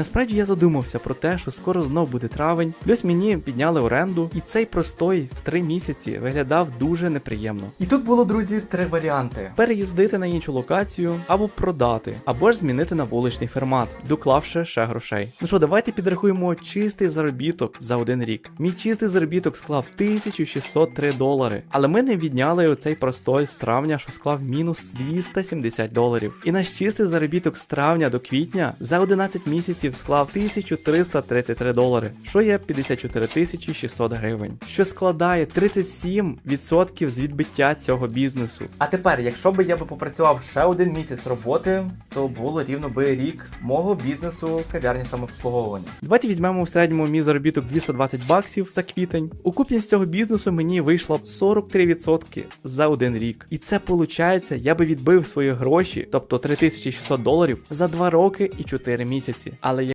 Насправді я задумався про те, що скоро знов буде травень, плюс мені підняли оренду, і цей простой в три місяці виглядав дуже неприємно. І тут було, друзі, три варіанти: переїздити на іншу локацію, або продати, або ж змінити на вуличний формат, доклавши ще грошей. Ну що, давайте підрахуємо чистий заробіток за один рік. Мій чистий заробіток склав 1603 долари. Але ми не відняли оцей простой з травня, що склав мінус 270 доларів. І наш чистий заробіток з травня до квітня за 11 місяців склав 1333 долари, що є 54 тисячі 600 гривень, що складає 37% з відбиття цього бізнесу. А тепер, якщо би я би попрацював ще один місяць роботи, то було рівно би рік мого бізнесу кав'ярні самообслуговування. Давайте візьмемо в середньому мій заробіток 220 баксів за квітень. Окупність цього бізнесу мені вийшла б 43% за один рік. І це виходить, я би відбив свої гроші, тобто 3600 доларів, за 2 роки і 4 місяці. Але